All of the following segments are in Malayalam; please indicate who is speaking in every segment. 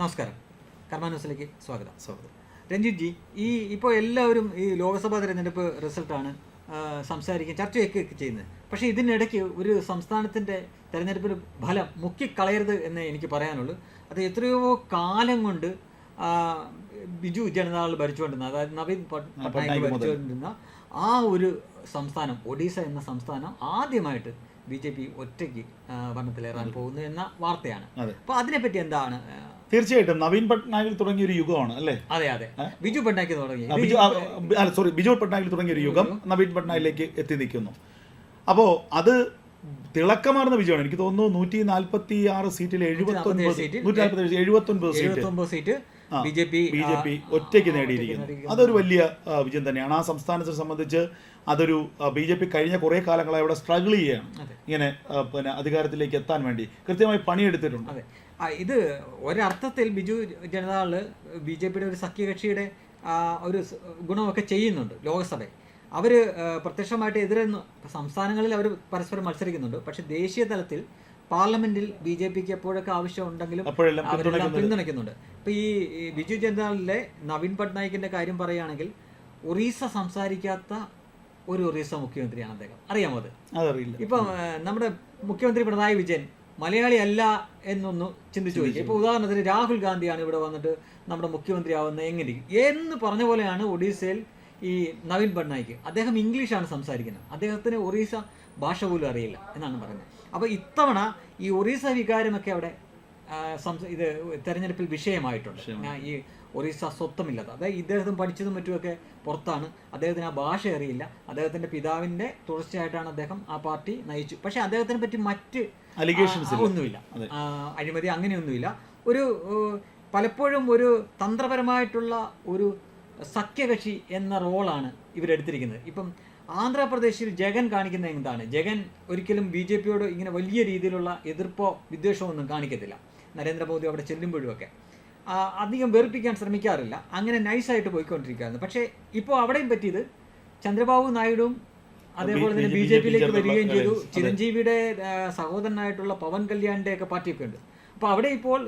Speaker 1: നമസ്കാരം. കർമ്മ ന്യൂസിലേക്ക് സ്വാഗതം.
Speaker 2: സ്വാഗതം.
Speaker 1: രഞ്ജിത് ജി ഈ ഇപ്പോൾ എല്ലാവരും ഈ ലോക്സഭാ തെരഞ്ഞെടുപ്പ് റിസൾട്ടാണ് സംസാരിക്കുക ചർച്ചയൊക്കെ ചെയ്യുന്നത്. പക്ഷേ ഇതിനിടയ്ക്ക് ഒരു സംസ്ഥാനത്തിന്റെ തെരഞ്ഞെടുപ്പിന് ഫലം മുക്കിക്കളയരുത് എന്ന് എനിക്ക് പറയാനുള്ളൂ. അത് എത്രയോ കാലം കൊണ്ട് ബിജു ജനതാദൾ ഭരിച്ചുകൊണ്ടിരുന്ന അതായത് നവീൻ പട്- പട്നായിക് ഭരിച്ചുകൊണ്ടിരുന്ന ആ ഒരു സംസ്ഥാനം ഒഡീസ എന്ന സംസ്ഥാനം ആദ്യമായിട്ട് ബി ജെ പി ഒറ്റയ്ക്ക് ഭരണത്തിലേറാൻ പോകുന്നു എന്ന വാർത്തയാണ്. അപ്പോൾ അതിനെപ്പറ്റി എന്താണ്
Speaker 2: തീർച്ചയായിട്ടും നവീൻ പട്നായിക് തുടങ്ങിയ ഒരു യുഗമാണ് അല്ലേ?
Speaker 1: അതെ അതെ. ബിജു പട്നായിക്ക് തുടങ്ങി.
Speaker 2: ബിജു അല്ല സോറി ബിജു പട്നായിക് തുടങ്ങിയ ഒരു യുഗം നവീൻ പട്നായിലേക്ക് എത്തി നിൽക്കുന്നു. അപ്പോൾ അത് തിളക്കമാർന്ന വിജയമാണ്. എനിക്ക് തോന്നുന്നു നൂറ്റി നാൽപ്പത്തി ആറ് സീറ്റിൽ എഴുപത്തി ഒൻപത് നൂറ്റി നാൽപ്പത്തി എഴുപത്തി ഒൻപത് seat.
Speaker 1: B J P
Speaker 2: B J P ഒറ്റയ്ക്ക് നേടിയിരിക്കുന്നു. അതൊരു വലിയ വിജയം തന്നെയാണ്. ആ സംസ്ഥാനത്തെ സംബന്ധിച്ച് അതൊരു ബി ജെ പി കഴിഞ്ഞ കുറേ കാലങ്ങളായി അവിടെ സ്ട്രഗിൾ ചെയ്യുകയാണ്. ഇങ്ങനെ പിന്നെ അധികാരത്തിലേക്ക് എത്താൻ വേണ്ടി കൃത്യമായി പണിയെടുത്തിട്ടുണ്ട്.
Speaker 1: ഇത് ഒരർത്ഥത്തിൽ ബിജു ജനതാൾ ബി ജെ പിയുടെ ഒരു സഖ്യകക്ഷിയുടെ ഒരു ഗുണമൊക്കെ ചെയ്യുന്നുണ്ട് ലോകസഭയിൽ. അവർ പ്രത്യക്ഷമായിട്ട് എതിരെ സംസ്ഥാനങ്ങളിൽ അവർ പരസ്പരം മത്സരിക്കുന്നുണ്ട്. പക്ഷേ ദേശീയ തലത്തിൽ പാർലമെന്റിൽ ബി ജെ പിക്ക് എപ്പോഴൊക്കെ ആവശ്യം ഉണ്ടെങ്കിലും
Speaker 2: അപ്പോഴെല്ലാം
Speaker 1: അവരെല്ലാം പിന്തുണയ്ക്കുന്നുണ്ട്. ഇപ്പൊ ഈ ബിജു ജനതാദളിലെ നവീൻ പട്നായിക്കിന്റെ കാര്യം പറയുകയാണെങ്കിൽ ഒറീസ സംസാരിക്കാത്ത ഒരു ഒറീസ മുഖ്യമന്ത്രിയാണ് അദ്ദേഹം. അറിയാമോ അത്?
Speaker 2: അതറിയില്ല.
Speaker 1: ഇപ്പം നമ്മുടെ മുഖ്യമന്ത്രി പിണറായി വിജയൻ മലയാളി അല്ല എന്നൊന്ന് ചിന്തിച്ചു നോക്കി ഇപ്പൊ ഉദാഹരണത്തിന് രാഹുൽ ഗാന്ധിയാണ് ഇവിടെ വന്നിട്ട് നമ്മുടെ മുഖ്യമന്ത്രി ആവുന്നത് എങ്ങനെ? എന്ന് പറഞ്ഞ പോലെയാണ് ഒഡീസയിൽ ഈ നവീൻ പട്നായിക്ക് അദ്ദേഹം ഇംഗ്ലീഷാണ് സംസാരിക്കുന്നത്. അദ്ദേഹത്തിന് ഒറീസ ഭാഷ പോലും അറിയില്ല എന്നാണ് പറയുന്നത്. അപ്പോൾ ഇത്തവണ ഈ ഒറീസ വികാരമൊക്കെ അവിടെ ഇത് തെരഞ്ഞെടുപ്പിൽ വിഷയമായിട്ടുണ്ട്. ഈ ഒറീസ സ്വത്തമില്ലാത്ത അതായത് ഇദ്ദേഹത്തും പഠിച്ചതും മറ്റുമൊക്കെ പുറത്താണ്. അദ്ദേഹത്തിന് ആ ഭാഷ അറിയില്ല. അദ്ദേഹത്തിന്റെ പിതാവിന്റെ തുടർച്ചയായിട്ടാണ് അദ്ദേഹം ആ പാർട്ടി നയിച്ചു. പക്ഷെ അദ്ദേഹത്തിനെ പറ്റി മറ്റ് അലിഗേഷൻസ് ഒന്നുമില്ല. അഴിമതി അങ്ങനെയൊന്നുമില്ല. ഒരു പലപ്പോഴും ഒരു തന്ത്രപരമായിട്ടുള്ള ഒരു സഖ്യകക്ഷി എന്ന റോളാണ് ഇവരെടുത്തിരിക്കുന്നത്. ഇപ്പം ആന്ധ്രാപ്രദേശിൽ ജഗൻ കാണിക്കുന്ന എന്താണ്? ജഗൻ ഒരിക്കലും ബി ജെ പിയോട് ഇങ്ങനെ വലിയ രീതിയിലുള്ള എതിർപ്പോ വിദ്വേഷമോ ഒന്നും കാണിക്കത്തില്ല. നരേന്ദ്രമോദി അവിടെ ചെല്ലുമ്പോഴുമൊക്കെ. അധികം വെറുപ്പിക്കാൻ ശ്രമിക്കാറില്ല. അങ്ങനെ നൈസായിട്ട് പോയിക്കൊണ്ടിരിക്കുകയായിരുന്നു. പക്ഷേ ഇപ്പോൾ അവിടെയും പറ്റിയത് ചന്ദ്രബാബു നായിഡുവും അതേപോലെ തന്നെ ബി ജെ പിയിലേക്ക് വരികയും ചെയ്തു. ചിരഞ്ജീവിയുടെ സഹോദരനായിട്ടുള്ള പവൻ കല്യാണിന്റെ ഒക്കെ പാർട്ടിയൊക്കെ ഉണ്ട്. അപ്പൊ അവിടെ ഇപ്പോൾ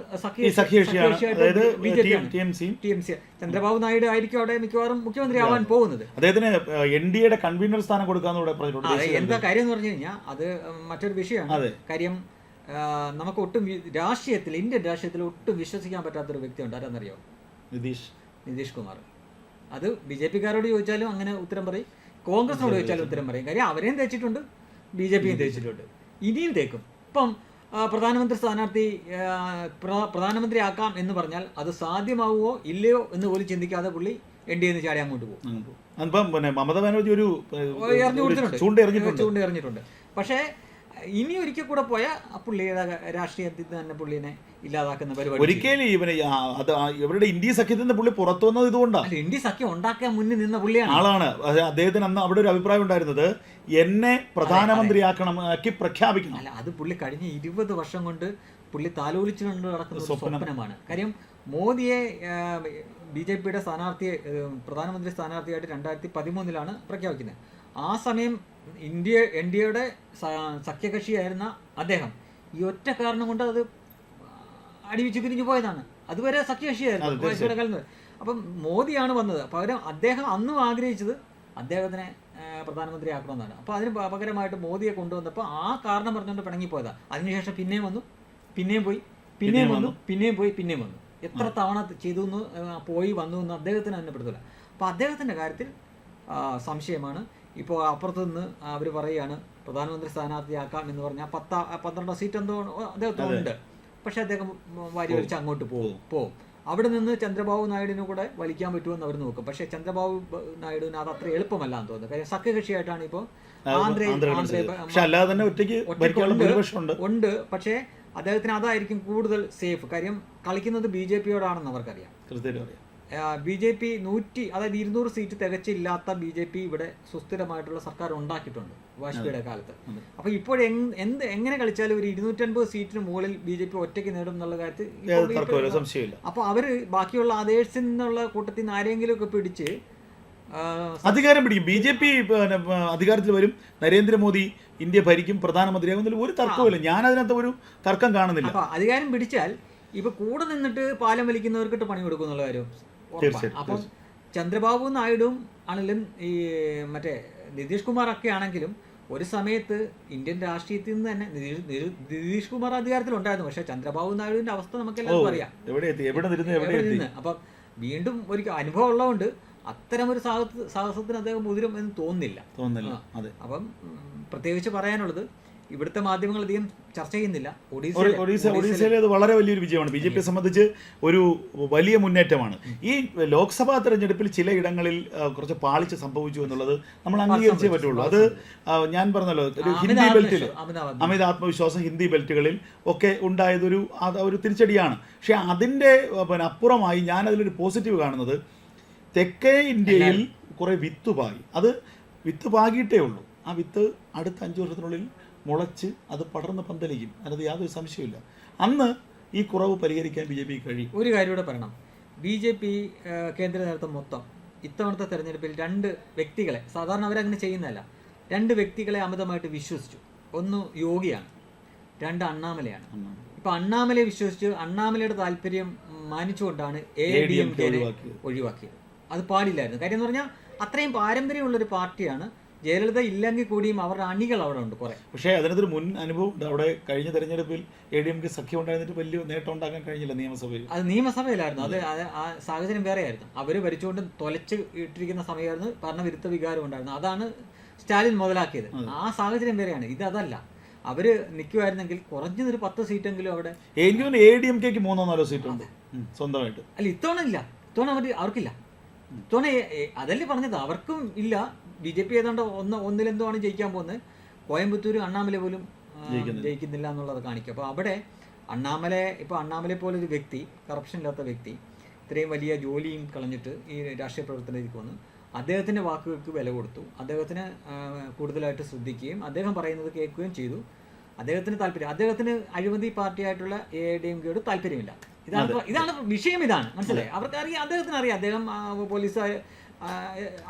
Speaker 1: ചന്ദ്രബാബു നായിഡു ആയിരിക്കും അവിടെ മിക്കവാറും മുഖ്യമന്ത്രി ആവാൻ പോകുന്നത്.
Speaker 2: അദ്ദേഹത്തിന് എൻ ഡി എയുടെ കൺവീനർ സ്ഥാനം കൊടുക്കാന്ന്
Speaker 1: എന്താ കാര്യം എന്ന് പറഞ്ഞു കഴിഞ്ഞാൽ അത് മറ്റൊരു വിഷയമാണ്. കാര്യം നമുക്ക് ഒട്ടും രാഷ്ട്രീയത്തിൽ ഇന്ത്യൻ രാഷ്ട്രീയത്തിൽ ഒട്ടും വിശ്വസിക്കാൻ പറ്റാത്തൊരു വ്യക്തിയുണ്ട് ആരാന്നറിയോ
Speaker 2: നിതീഷ്.
Speaker 1: നിതീഷ് കുമാർ. അത് ബി ജെ പിക്കാരോട് ചോദിച്ചാലും അങ്ങനെ ഉത്തരം പറയും. കോൺഗ്രസിനോട് ചോദിച്ചാലും ഉത്തരം പറയും. കാര്യം അവരെയും തേച്ചിട്ടുണ്ട് ബി ജെ പിയും തേച്ചിട്ടുണ്ട്. ഇനിയും തേക്കും. ഇപ്പം പ്രധാനമന്ത്രി സ്ഥാനാർത്ഥി പ്രധാനമന്ത്രി ആക്കാം എന്ന് പറഞ്ഞാൽ അത് സാധ്യമാവുമോ ഇല്ലയോ എന്ന് പോലും ചിന്തിക്കാതെ പുള്ളി എൻ ഡി എന്ന് ചാടി അങ്ങോട്ട് പോകും.
Speaker 2: അപ്പം. പിന്നെ മമത ബാനർജി ഒരു ചൂണ്ട എറിഞ്ഞിട്ടുണ്ട്
Speaker 1: പക്ഷേ ഇനി ഒരിക്കൽ കൂടെ പോയ പുള്ളി പുള്ളിയുടെ രാഷ്ട്രീയത്തിൽ തന്നെ പുള്ളിനെ ഇല്ലാതാക്കുന്ന പരിപാടി
Speaker 2: ഒരിക്കലും ഇവന് അത് ഇവരുടെ ഇന്ത്യ സഖ്യത്തിൽ നിന്ന് പുള്ളി പുറത്തു വന്നത് ഇതുകൊണ്ടാണ്
Speaker 1: ഇന്ത്യ സഖ്യം ഉണ്ടാക്കാൻ മുന്നിൽ നിന്ന പുള്ളിയാണ്.
Speaker 2: ആളാണ്. അദ്ദേഹത്തിന് അന്ന് അവിടെ ഒരു അഭിപ്രായം ഉണ്ടായിരുന്നത് എന്നെ പ്രധാനമന്ത്രിയാക്കണം ആക്കി പ്രഖ്യാപിക്കണം.
Speaker 1: അല്ല അത് പുള്ളി കഴിഞ്ഞ ഇരുപത് വർഷം കൊണ്ട് പുള്ളി താലോലിച്ചുകൊണ്ട് നടക്കുന്ന സ്വപ്നമാണ്. കാര്യം മോദിയെ ബി ജെ പിയുടെ സ്ഥാനാർത്ഥിയെ പ്രധാനമന്ത്രി സ്ഥാനാർത്ഥിയായിട്ട് രണ്ടായിരത്തി പതിമൂന്നിലാണ് പ്രഖ്യാപിക്കുന്നത്. ആ സമയം ഇന്ത്യ എൻ ഡി എയുടെ സഖ്യകക്ഷിയായിരുന്ന അദ്ദേഹം ഈ ഒറ്റ കാരണം കൊണ്ട് അത് അടിവിച്ച് പിരിഞ്ഞു പോയതാണ്. അതുവരെ സഖ്യകക്ഷിയായിരുന്നു. അപ്പം മോദിയാണ് വന്നത്. പകരം അദ്ദേഹം അന്നും ആഗ്രഹിച്ചത് അദ്ദേഹത്തിനെ പ്രധാനമന്ത്രി പ്രധാനമന്ത്രിയാക്കണമെന്നാണ്. അപ്പോൾ അതിന് പകരമായിട്ട് മോദിയെ കൊണ്ടുവന്നപ്പോൾ ആ കാരണം പറഞ്ഞുകൊണ്ട് പിണങ്ങിപ്പോയതാ. അതിനുശേഷം പിന്നെയും വന്നു പിന്നെയും പോയി പിന്നെയും വന്നു പിന്നെയും പോയി പിന്നെയും വന്നു. എത്ര തവണ ചെയ്തു എന്ന് പോയി വന്നു എന്ന് അദ്ദേഹത്തിന് തന്നെ പെടുത്തില്ല അപ്പോൾ അദ്ദേഹത്തിന്റെ കാര്യത്തിൽ സംശയമാണ് ഇപ്പോൾ അപ്പുറത്ത് നിന്ന് അവർ പറയുകയാണ് പ്രധാനമന്ത്രി സ്ഥാനാർത്ഥിയാക്കാം എന്ന് പറഞ്ഞാൽ പത്ത പന്ത്രണ്ടോ സീറ്റ് എന്തോ അദ്ദേഹത്തിനുണ്ട്. പക്ഷെ അദ്ദേഹം വാരി വലിച്ച് അങ്ങോട്ട് പോകും പോകും അവിടെ നിന്ന് ചന്ദ്രബാബു നായിഡുവിനെ കൂടെ വലിക്കാൻ പറ്റുമെന്ന് അവർ നോക്കും. പക്ഷേ ചന്ദ്രബാബു നായിഡുവിന് അത് അത്ര എളുപ്പമല്ല എന്ന് തോന്നുന്നു. കാര്യം സഖ്യകക്ഷിയായിട്ടാണ് ഇപ്പോൾ ആന്ധ്ര
Speaker 2: ആന്ധ്ര. ഉണ്ട്.
Speaker 1: ഉണ്ട്. പക്ഷേ അദ്ദേഹത്തിന് അതായിരിക്കും കൂടുതൽ സേഫ്. കാര്യം കളിക്കുന്നത് ബി ജെ പിയോടാണെന്ന് അവർക്കറിയാം. ബി ജെ പി നൂറ്റി അതായത് ഇരുന്നൂറ് സീറ്റ് തികച്ചില്ലാത്ത ബി ജെ പി ഇവിടെ സുസ്ഥിരമായിട്ടുള്ള സർക്കാർ ഉണ്ടാക്കിയിട്ടുണ്ട് വാജ്പേയിയുടെ കാലത്ത്. അപ്പൊ ഇപ്പോൾ എന്ത് എങ്ങനെ കളിച്ചാലും ഒരു ഇരുന്നൂറ്റൻപത് സീറ്റിന് മുകളിൽ ബി ജെ പി ഒറ്റയ്ക്ക് നേടും എന്നുള്ള കാര്യത്തിൽ അപ്പോൾ അവർ ബാക്കിയുള്ള അതേഴ്സിൽ നിന്നുള്ള കൂട്ടത്തിൽ നിന്ന് ആരെങ്കിലും ഒക്കെ പിടിച്ച്
Speaker 2: അധികാരം പിടിക്കും. ബി ജെ പി അധികാരത്തിൽ വരും. നരേന്ദ്രമോദി ഇന്ത്യ ഭരിക്കും. പ്രധാനമന്ത്രിയാകും ഒരു തർക്കമില്ല ഞാൻ അതിനകത്ത് ഒരു തർക്കം കാണുന്നില്ല.
Speaker 1: അപ്പൊ അധികാരം പിടിച്ചാൽ ഇപ്പൊ കൂടെ നിന്നിട്ട് പാലം വലിക്കുന്നവർക്കിട്ട് പണി കൊടുക്കും എന്നുള്ള കാര്യം. അപ്പം ചന്ദ്രബാബു നായിഡുവും ആണെങ്കിലും ഈ മറ്റേ നിതീഷ് കുമാർ ഒക്കെ ആണെങ്കിലും ഒരു സമയത്ത് ഇന്ത്യൻ രാഷ്ട്രീയത്തിൽ നിന്ന് തന്നെ നിതീഷ് കുമാർ അധികാരത്തിലുണ്ടായിരുന്നു പക്ഷെ ചന്ദ്രബാബു നായിഡുവിന്റെ അവസ്ഥ
Speaker 2: നമുക്ക്
Speaker 1: എല്ലാവർക്കും അറിയാം.
Speaker 2: എവിടെ
Speaker 1: നിന്ന്? അപ്പം വീണ്ടും ഒരു അനുഭവം ഉള്ളതുകൊണ്ട് അത്തരം ഒരു സാഹസത്തിന് അദ്ദേഹം മുതിരും എന്ന് തോന്നുന്നില്ല.
Speaker 2: തോന്നുന്നില്ല.
Speaker 1: അപ്പം പ്രത്യേകിച്ച് പറയാനുള്ളത് ഇവിടുത്തെ മാധ്യമങ്ങൾ അധികം ചർച്ച ചെയ്യുന്നില്ല.
Speaker 2: ഒഡീസ
Speaker 1: ഒഡീസയിലെ-
Speaker 2: അത് വളരെ വലിയൊരു വിജയമാണ്. ബി ജെ പിയെ സംബന്ധിച്ച് ഒരു വലിയ മുന്നേറ്റമാണ്. ഈ ലോക്സഭാ തെരഞ്ഞെടുപ്പിൽ ചില ഇടങ്ങളിൽ കുറച്ച് പാളിച്ച് സംഭവിച്ചു എന്നുള്ളത് നമ്മൾ അംഗീകരിച്ചേ പറ്റുള്ളൂ. അത് ഞാൻ പറഞ്ഞല്ലോ ഒരു ഹിന്ദി ബെൽറ്റിൽ
Speaker 1: അമിത ആത്മവിശ്വാസം.
Speaker 2: ഹിന്ദി ബെൽറ്റുകളിൽ ഒക്കെ ഉണ്ടായതൊരു അത് ഒരു തിരിച്ചടിയാണ്. പക്ഷെ അതിന്റെ പിന്നെ അപ്പുറമായി ഞാൻ അതിലൊരു പോസിറ്റീവ് കാണുന്നത് തെക്കേ ഇന്ത്യയിൽ കുറേ വിത്ത് പാകി അത് വിത്ത് പാകിയിട്ടേ ഉള്ളൂ. ആ വിത്ത് അടുത്ത അഞ്ച് വർഷത്തിനുള്ളിൽ മുളച്ച് അത് പടർന്ന് പന്തലിക്കും. അതിനകത്ത് യാതൊരു സംശയമില്ല അന്ന് ഈ കുറവ് പരിഹരിക്കാൻ ബി ജെ പി കഴിയും.
Speaker 1: ഒരു കാര്യം കൂടെ പറയണം. ബി ജെ പി കേന്ദ്ര നേതൃത്വം മൊത്തം ഇത്തവണത്തെ തെരഞ്ഞെടുപ്പിൽ രണ്ട് വ്യക്തികളെ സാധാരണ അവരങ്ങനെ ചെയ്യുന്നതല്ല രണ്ട് വ്യക്തികളെ അമിതമായിട്ട് വിശ്വസിച്ചു. ഒന്ന് യോഗിയാണ് രണ്ട് അണ്ണാമലയാണ്. ഇപ്പൊ അണ്ണാമലയെ വിശ്വസിച്ച് അണ്ണാമലയുടെ താല്പര്യം മാനിച്ചുകൊണ്ടാണ് എ ഡി എം കെ.
Speaker 2: ഒഴിവാക്കിയത്.
Speaker 1: അത് പാടില്ലായിരുന്നു. കാര്യം എന്ന് പറഞ്ഞാൽ അത്രയും പാരമ്പര്യമുള്ളൊരു പാർട്ടിയാണ് ജയലളിത ഇല്ലെങ്കിൽ കൂടിയും അവരുടെ അണികൾ അവിടെ ഉണ്ട് കുറെ.
Speaker 2: പക്ഷേ അതിനകത്തൊരു മുൻ അനുഭവം ഉണ്ട്. അവിടെ കഴിഞ്ഞ തെരഞ്ഞെടുപ്പിൽ എ ഡി എം കെ സഖ്യം ഉണ്ടായിരുന്നിട്ട് വലിയ നേട്ടം ഉണ്ടാക്കാൻ കഴിഞ്ഞില്ല നിയമസഭയിൽ.
Speaker 1: അത് നിയമസഭയിലായിരുന്നു. അത് ആ സാഹചര്യം വേറെയായിരുന്നു. അവർ ഭരിച്ചുകൊണ്ട് തൊലച്ച് ഇട്ടിരിക്കുന്ന സമയമായിരുന്നു ഭരണവിരുദ്ധ വികാരം ഉണ്ടായിരുന്നു അതാണ് സ്റ്റാലിൻ മുതലാക്കിയത്. ആ സാഹചര്യം വേറെയാണ്. ഇത് അതല്ല. അവർ നിൽക്കുമായിരുന്നെങ്കിൽ കുറഞ്ഞതൊരു പത്ത് സീറ്റെങ്കിലും അവിടെ
Speaker 2: എനിക്ക് എ ഡി എം കെക്ക് മൂന്നോ നാലോ സീറ്റ് ഉണ്ട് സ്വന്തമായിട്ട്.
Speaker 1: അല്ല ഇത്തവണ ഇല്ല. ഇത്തവണ അവർ അവർക്കില്ല. ഇത്തവണ അതല്ലേ പറഞ്ഞത്? അവർക്കും ഇല്ല. ബി ജെ പി ഏതാണ്ട് ഒന്ന് ഒന്നിലെന്തോ ആണ് ജയിക്കാൻ പോകുന്നത്? കോയമ്പത്തൂർ അണ്ണാമല പോലും
Speaker 2: ജയിക്കുന്നില്ല.
Speaker 1: എന്നുള്ളത് കാണിക്കും അപ്പോൾ അവിടെ അണ്ണാമല ഇപ്പോൾ അണ്ണാമലെ പോലെ ഒരു വ്യക്തി കറപ്ഷൻ ഇല്ലാത്ത വ്യക്തി ഇത്രയും വലിയ ജോലിയും കളഞ്ഞിട്ട് ഈ രാഷ്ട്രീയ പ്രവർത്തനത്തിലേക്ക് വന്നു അദ്ദേഹത്തിന്റെ വാക്കുകൾക്ക് വില കൊടുത്തു. അദ്ദേഹത്തിന് കൂടുതലായിട്ട് ശ്രദ്ധിക്കുകയും അദ്ദേഹം പറയുന്നത് കേൾക്കുകയും ചെയ്തു. അദ്ദേഹത്തിന് താല്പര്യം അദ്ദേഹത്തിന് അഴിമതി പാർട്ടിയായിട്ടുള്ള എ ഡി എം കെയോട് താല്പര്യമില്ല. ഇതാണ് ഇതാണ് വിഷയം ഇതാണ്. മനസ്സിലായി? അവർക്ക് അറിയാം അദ്ദേഹത്തിന് അറിയാം അദ്ദേഹം പോലീസ്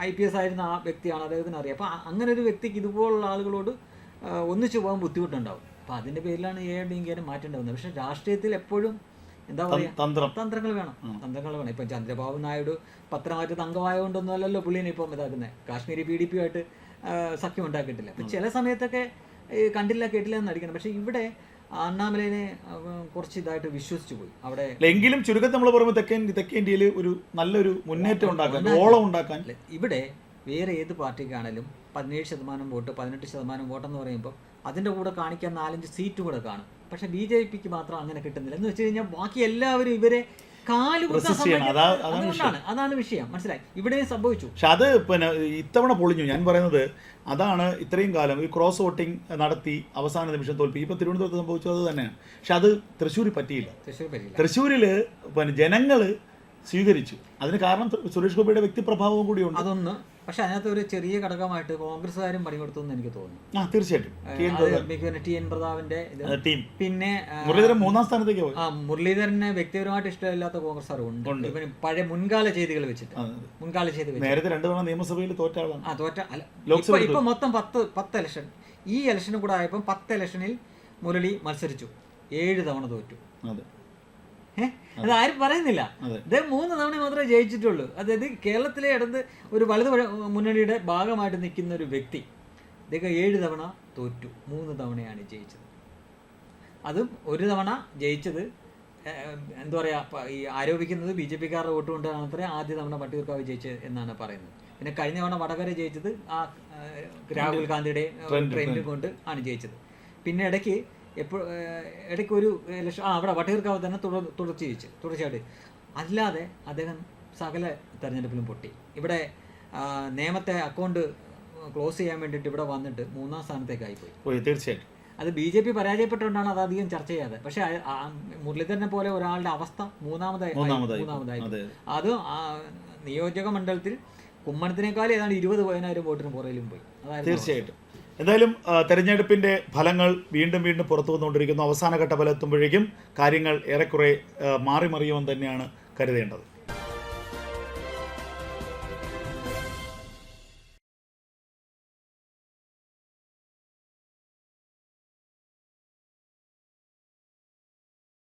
Speaker 1: ഐ പി എസ് ആയിരുന്ന ആ വ്യക്തിയാണ് അദ്ദേഹത്തിന് അറിയാം. അപ്പോൾ അങ്ങനെ ഒരു വ്യക്തിക്ക് ഇതുപോലുള്ള ആളുകളോട് ഒന്നിച്ചു പോകാൻ ബുദ്ധിമുട്ടുണ്ടാവും. അപ്പോൾ അതിന്റെ പേരിലാണ് എ ഡി എം മാറ്റേണ്ടി മാറ്റേണ്ടത് പക്ഷേ രാഷ്ട്രീയത്തിൽ എപ്പോഴും എന്താ പറയുക
Speaker 2: തന്ത്രം.
Speaker 1: തന്ത്രങ്ങൾ വേണം. തന്ത്രങ്ങൾ വേണം. ഇപ്പം ചന്ദ്രബാബു നായിഡു പത്രമായിട്ട് അംഗമായതുകൊണ്ടൊന്നും അല്ലല്ലോ പുള്ളിനെ ഇപ്പം ഇതാക്കുന്നത് കാശ്മീരി പി ഡി പി ആയിട്ട് സഖ്യം ഉണ്ടാക്കിയിട്ടില്ല. അപ്പം ചില സമയത്തൊക്കെ കണ്ടില്ല കേട്ടില്ല എന്ന് നടിക്കണം. പക്ഷേ ഇവിടെ അണ്ണാമലനെ കുറച്ച് ഇതായിട്ട് വിശ്വസിച്ചു പോയി. അവിടെ
Speaker 2: എങ്കിലും ചുരുക്കത്തിൽ നമ്മൾ പറയുമ്പോൾ തെക്കേ തെക്കേ ഇന്ത്യയിൽ ഒരു നല്ലൊരു മുന്നേറ്റം ഉണ്ടാക്കാൻ ഓളം ഉണ്ടാക്കാൻ.
Speaker 1: ഇവിടെ വേറെ ഏത് പാർട്ടിക്കാണേലും പതിനേഴ് ശതമാനം വോട്ട് പതിനെട്ട് ശതമാനം വോട്ടെന്ന് പറയുമ്പോൾ അതിന്റെ കൂടെ കാണിക്കാൻ നാലഞ്ച് സീറ്റ് കൂടെ കാണും. പക്ഷെ ബി ജെ പിക്ക് മാത്രം അങ്ങനെ കിട്ടുന്നില്ല. എന്ന് വെച്ച് കഴിഞ്ഞാൽ ബാക്കി എല്ലാവരും ഇവരെ അതുകൊണ്ടാണ്. അതാണ് വിഷയം. മനസ്സിലായി? ഇവിടെയും സംഭവിച്ചു.
Speaker 2: പക്ഷെ അത് പിന്നെ ഇത്തവണ പൊളിഞ്ഞു. ഞാൻ പറയുന്നത് അതാണ് ഇത്രയും കാലം ഈ ക്രോസ് വോട്ടിംഗ് നടത്തി അവസാന നിമിഷം തോൽപ്പി. ഇപ്പൊ തിരുവനന്തപുരത്ത് സംഭവിച്ചത് അത് തന്നെയാണ്. പക്ഷെ അത് തൃശ്ശൂരിൽ പറ്റിയില്ല. തൃശ്ശൂരിൽ പിന്നെ ജനങ്ങൾ സ്വീകരിച്ചു. അതിന് കാരണം സുരേഷ് ഗോപിയുടെ വ്യക്തിപ്രഭാവവും കൂടിയുണ്ട്.
Speaker 1: അതൊന്ന് പക്ഷെ അതിനകത്ത് ഒരു ചെറിയ ഘടകമായിട്ട് കോൺഗ്രസ്സുകാരും പണി കൊടുത്തു എന്ന് എനിക്ക് തോന്നുന്നു.
Speaker 2: ആ തീർച്ചയായിട്ടും. ടി എൻ
Speaker 1: പ്രതാപിന്റെ
Speaker 2: ടീം
Speaker 1: പിന്നെ
Speaker 2: മുരളീധരൻ മൂന്നാം സ്ഥാനത്തേക്ക്
Speaker 1: ആ മുരളീധരനെ വ്യക്തിപരമായിട്ട് ഇഷ്ടമില്ലാത്ത കോൺഗ്രസ് ഉണ്ട്. ഇവന് പഴയ മുൻകാല ചെയ്തികൾ വെച്ചിട്ട്. മുൻകാല ചെയ്തി
Speaker 2: നേരത്തെ രണ്ടു തവണ നിയമസഭയിൽ തോറ്റ ആളാണ്.
Speaker 1: ആ തോറ്റ അല്ല ഇപ്പൊ മൊത്തം പത്ത് പത്ത് ഇലക്ഷൻ ഈ ഇലക്ഷനും കൂടെ ആയപ്പോൾ പത്ത് ഇലക്ഷനിൽ മുരളി മത്സരിച്ചു. ഏഴ് തവണ തോറ്റു.
Speaker 2: അതെ.
Speaker 1: അത് ആരും പറയുന്നില്ല. അദ്ദേഹം മൂന്ന് തവണ മാത്രമേ ജയിച്ചിട്ടുള്ളൂ. അതായത് കേരളത്തിലെ ഇടത് ഒരു വലതു മുന്നണിയുടെ ഭാഗമായിട്ട് നിൽക്കുന്ന ഒരു വ്യക്തി അദ്ദേഹം ഏഴ് തവണ തോറ്റു. മൂന്ന് തവണയാണ് ജയിച്ചത്. അതും ഒരു തവണ ജയിച്ചത് എന്താ പറയുക ഈ ആരോപിക്കുന്നത് ബി ജെ പിക്കാരുടെ വോട്ട് കൊണ്ടാണ് അത്രേ ആദ്യ തവണ പട്ടികർക്കാവ് ജയിച്ചത് എന്നാണ് പറയുന്നത്. പിന്നെ കഴിഞ്ഞ തവണ വടകര ജയിച്ചത് ആ രാഹുൽ ഗാന്ധിയുടെ ട്രെൻഡ്. കൊണ്ട് ആണ് ജയിച്ചത്. പിന്നെ ഇടയ്ക്ക് എപ്പോൾ ഇടയ്ക്ക് ഒരു ലക്ഷം ആ അവിടെ വട്ടിയൂർക്കാവ് തന്നെ തുടർ തുടർച്ച ജയിച്ചു തുടർച്ചയായിട്ട്. അല്ലാതെ അദ്ദേഹം സകല തെരഞ്ഞെടുപ്പിലും പൊട്ടി. ഇവിടെ നിയമത്തെ നേമത്തെ അക്കൗണ്ട് ക്ലോസ് ചെയ്യാൻ വേണ്ടിയിട്ട് ഇവിടെ വന്നിട്ട് മൂന്നാം സ്ഥാനത്തേക്കായി പോയി
Speaker 2: ഓ തീർച്ചയായിട്ടും.
Speaker 1: അത് ബി ജെ പി പരാജയപ്പെട്ടുകൊണ്ടാണ് അത് അധികം ചർച്ച ചെയ്യാതെ. പക്ഷേ മുരളീധരനെ പോലെ ഒരാളുടെ അവസ്ഥ മൂന്നാമതായി
Speaker 2: മൂന്നാമതായി. അതെ
Speaker 1: നിയോജക മണ്ഡലത്തിൽ കുമ്മനത്തിനേക്കാൾ ഏതാണ്ട് ഇരുപത് പതിനായിരം വോട്ടിന് പുറയിലും പോയി. അതായത്
Speaker 2: തീർച്ചയായിട്ടും. എന്തായാലും തെരഞ്ഞെടുപ്പിന്റെ ഫലങ്ങൾ വീണ്ടും വീണ്ടും പുറത്തു വന്നുകൊണ്ടിരിക്കുന്നു. അവസാനഘട്ട ഫലം എത്തുമ്പോഴേക്കും കാര്യങ്ങൾ ഏറെക്കുറെ മാറിമറിയുമെന്ന് മാറി മറിയുമെന്ന് തന്നെയാണ് കരുതേണ്ടത്.